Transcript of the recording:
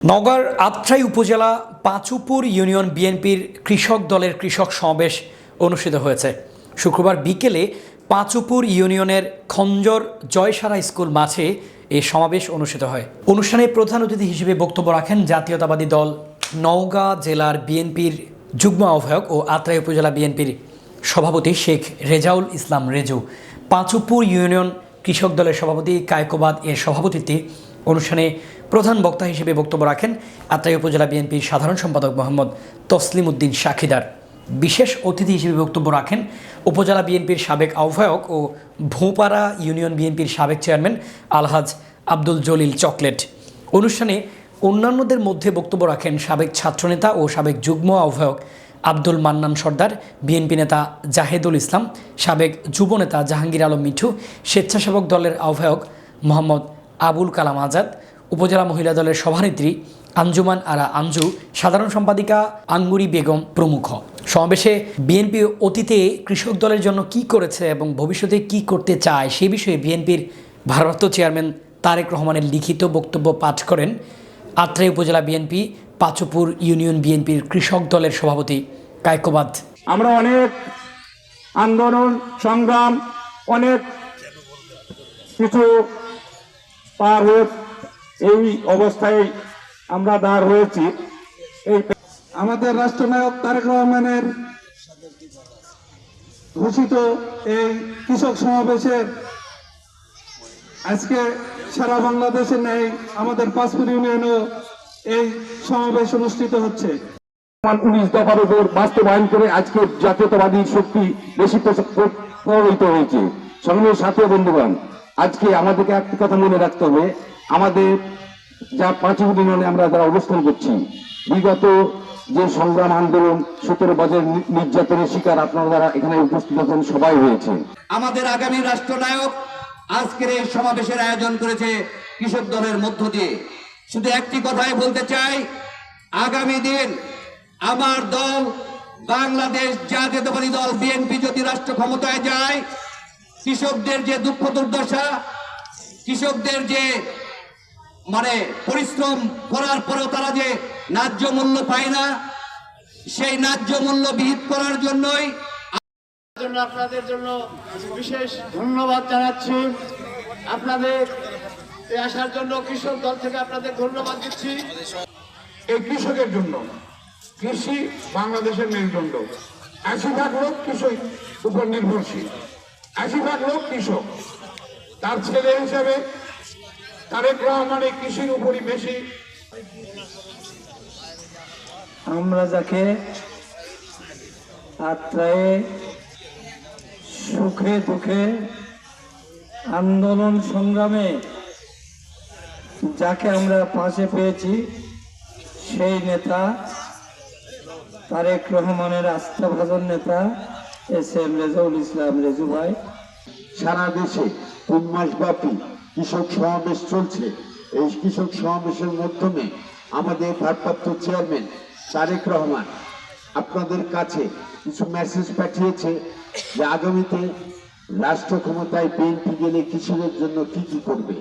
নগর আত্রাই উপজেলা পাঁচুপুর ইউনিয়ন বিএনপির কৃষক দলের কৃষক সমাবেশ অনুষ্ঠিত হয়েছে। শুক্রবার বিকেলে পাঁচুপুর ইউনিয়নের খঞ্জর জয়সারা স্কুল মাঠে এই সমাবেশ অনুষ্ঠিত হয়। অনুষ্ঠানে প্রধান অতিথি হিসেবে বক্তব্য রাখেন জাতীয়তাবাদী দল নওগাঁ জেলার বিএনপির যুগ্ম আহ্বায়ক ও আত্রাই উপজেলা বিএনপির সভাপতি শেখ রেজাউল ইসলাম রেজু। পাঁচুপুর ইউনিয়ন কৃষক দলের সভাপতি কায়কোবাদ এর সভাপতিত্বে অনুষ্ঠানে প্রধান বক্তা হিসেবে বক্তব্য রাখেন আত্রাই উপজেলা বিএনপির সাধারণ সম্পাদক মোহাম্মদ তসলিম উদ্দিন শাখিদার বিশেষ অতিথি হিসেবে বক্তব্য রাখেন উপজেলা বিএনপির সাবেক আহ্বায়ক ও ভোপাড়া ইউনিয়ন বিএনপির সাবেক চেয়ারম্যান আলহাজ আব্দুল জলিল চকলেট। অনুষ্ঠানে অন্যান্যদের মধ্যে বক্তব্য রাখেন সাবেক ছাত্রনেতা ও সাবেক যুগ্ম আহ্বায়ক আব্দুল মান্নান সর্দার, বিএনপি নেতা জাহেদুল ইসলাম, সাবেক যুব নেতা জাহাঙ্গীর আলম মিঠু, স্বেচ্ছাসেবক দলের আহ্বায়ক মোহাম্মদ আবুল কালাম আজাদ, উপজেলা মহিলা দলের সভানেত্রী আঞ্জুমান আরা আঞ্জু, সাধারণ সম্পাদিকা আঙ্গুরি বেগম প্রমুখ। সমাবেশে বিএনপি অতীতে কৃষক দলের জন্য কি করেছে এবং ভবিষ্যতে কি করতে চায় সে বিষয়ে বিএনপির ভারপ্রাপ্ত চেয়ারম্যান তারেক রহমানের লিখিত বক্তব্য পাঠ করেন আত্রাই উপজেলা বিএনপি, পাচপুর ইউনিয়ন বিএনপির কৃষক দলের সভাপতি কায়কোবাদ। আমরা অনেক আন্দোলন, সংগ্রাম, অনেক কিছু পার হয়ে এই অবস্থায় আমরা দাঁড় হয়েছি এই আমাদের রাষ্ট্রনায়ক তারেক রহমানের ঘোষিত এই কৃষক সমাবেশের আজকে সারা বাংলাদেশে নেই আমাদের পাঁচপুর ইউনিয়নেও এই সমাবেশ অনুষ্ঠিত হচ্ছে। উনিশ দফার উপর বাস্তবায়ন করে আজকে জাতীয়তাবাদী শক্তি বেশি প্রভাবিত হয়েছে। সঙ্গে সাথে বন্ধুগণ আজকে আমাদেরকে একটি কথা মনে রাখতে হবে। আমাদের যা পাঁচ ইউনিয়নে আমরা যারা অবস্থান করছি, বিগত যে সংগ্রাম আন্দোলন, সতেরো বছর নির্যাতনের শিকার আপনারা যারা এখানে উপস্থিত আছেন, সবাই হয়েছে। আমাদের আগামী রাষ্ট্রনায়ক আজকের এই সমাবেশের আয়োজন করেছে কৃষক দলের মধ্য দিয়ে। শুধু একটি কথাই বলতে চাই, আগামী দিন আমার দল বাংলাদেশ জাতীয়তাবাদী দল, বিএনপি যদি রাষ্ট্র ক্ষমতায় যায় কৃষকদের যে দুঃখ দুর্দশা কৃষকদের যে মানে পরিশ্রম করার পরেও তারা যে ন্যায্য মূল্য পায় না সেই ন্যায্য মূল্য বিহিত করার জন্যই জন্য আপনাদের জন্য বিশেষ ধন্যবাদ জানাচ্ছি। আপনাদের আসার জন্য কৃষক দল থেকে আপনাদের ধন্যবাদ দিচ্ছি। এই কৃষকের জন্য কৃষি বাংলাদেশের মেরুদণ্ড। আশি ভাগ লোক কৃষক উপর নির্ভরশীল। আশি ভাগ লোক কৃষক। তার ছেলে হিসেবে তারেক রহমান এই কৃষির উপরই বেশি। আমরা যাকে আত্রায়ে সুখে দুঃখে আন্দোলন সংগ্রামে যাকে আমরা পাশে পেয়েছি, সেই নেতা তারেক রহমানের আস্থাভাজন নেতা এস এম রেজাউল ইসলাম রেজু ভাই। সারা দেশে তিন মাস ব্যাপী কৃষক সমাবেশ চলছে। এই কৃষক সমাবেশের মাধ্যমে আমাদের ভারপ্রাপ্ত চেয়ারম্যান তারেক রহমান আপনাদের কাছে কিছু মেসেজ পাঠিয়েছে যে আগামীতে রাষ্ট্র ক্ষমতায় বিএনপি গেলে কৃষকের জন্য কি কি করবে।